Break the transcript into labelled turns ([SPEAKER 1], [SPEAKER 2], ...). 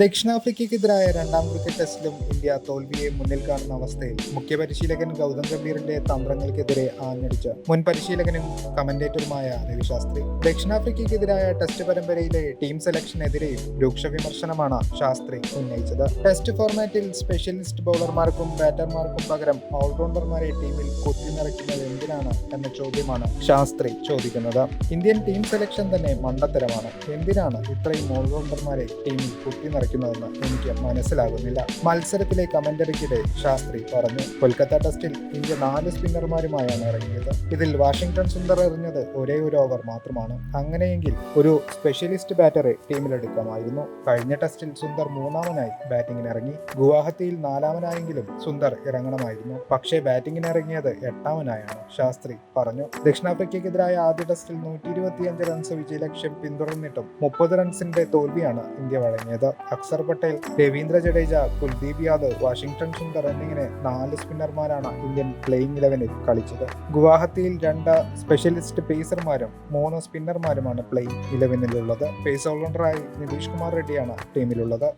[SPEAKER 1] ദക്ഷിണാഫ്രിക്കയ്ക്കെതിരായ രണ്ടാം cricket ടെസ്റ്റിലും India തോൽവിയെ മുന്നിൽ കാണുന്ന അവസ്ഥയിൽ മുഖ്യ പരിശീലകൻ ഗൗതം ഗംഭീറിന്റെ തന്ത്രങ്ങൾക്കെതിരെ ആഞ്ഞടിച്ച മുൻ പരിശീലകനും കമന്റേറ്ററുമായ രവിശാസ്ത്രി ദക്ഷിണാഫ്രിക്കയ്ക്കെതിരായ ടെസ്റ്റ് പരമ്പരയിലെ ടീം സെലക്ഷനെതിരെയും രൂക്ഷ വിമർശനമാണ് ശാസ്ത്രി ഉന്നയിച്ചത്. ടെസ്റ്റ് ഫോർമാറ്റിൽ സ്പെഷ്യലിസ്റ്റ് ബൗളർമാർക്കും ബാറ്റർമാർക്കും പകരം ഓൾറൗണ്ടർമാരെ ടീമിൽ കുത്തിനിറയ്ക്കുന്നത് എന്തിനാണ് എന്ന ചോദ്യമാണ് ശാസ്ത്രി ചോദിക്കുന്നത്. ഇന്ത്യൻ ടീം സെലക്ഷൻ തന്നെ മണ്ടത്തരമാണ്. എന്തിനാണ് ഇത്രയും ഓൾറൗണ്ടർമാരെ ടീമിൽ കുത്തിനിറയ്ക്കുന്നതെന്ന് എനിക്ക് മനസ്സിലാകുന്നില്ല. മത്സരത്തിലെ കമന്ററിക്കിടെ ശാസ്ത്രി പറഞ്ഞു കൊൽക്കത്ത ടെസ്റ്റിൽ ഇന്ത്യ നാല് സ്പിന്നർമാരുമായാണ് ഇറങ്ങിയത്. ഇതിൽ വാഷിംഗ്ടൺ സുന്ദർ എറിഞ്ഞത് ഒരേ ഒരു ഓവർ മാത്രമാണ്. അങ്ങനെയെങ്കിൽ ഒരു സ്പെഷ്യലിസ്റ്റ് ബാറ്ററെ ടീമിലെടുക്കാമായിരുന്നു. കഴിഞ്ഞ ടെസ്റ്റിൽ സുന്ദർ മൂന്നാമനായി ബാറ്റിംഗിന് ഇറങ്ങി ഗുവാഹത്തിയിൽ നാലാമനായെങ്കിലും സുന്ദർ ഇറങ്ങണമായിരുന്നു. പക്ഷേ ബാറ്റിംഗിന് ഇറങ്ങിയത് എട്ടാമനായാണ് ശാസ്ത്രി പറഞ്ഞു. ദക്ഷിണാഫ്രിക്കയ്ക്കെതിരായ ആദ്യ ടെസ്റ്റിൽ നൂറ്റി ഇരുപത്തിയഞ്ച് റൺസ് വിജയലക്ഷ്യം പിന്തുടർന്നിട്ടും മുപ്പത് റൺസിന്റെ തോൽവിയാണ് ഇന്ത്യ വഴങ്ങിയത്. അക്സർ പട്ടേൽ രവീന്ദ്ര ജഡേജ കുൽദീപ് യാദവ് വാഷിംഗ്ടൺ സുന്ദർ എന്നിങ്ങനെ നാല് സ്പിന്നർമാരാണ് ഇന്ത്യൻ പ്ലേയിങ് ഇലവനിൽ കളിച്ചത്. ഗുവാഹത്തിയിൽ രണ്ട് സ്പെഷ്യലിസ്റ്റ് പേസർമാരും മൂന്ന് സ്പിന്നർമാരുമാണ് പ്ലേയിങ് ഇലവനിലുള്ളത് പേസ് ഓൾറൗണ്ടറായി നിതീഷ് കുമാർ റെഡ്ഡിയാണ് ടീമിലുള്ളത്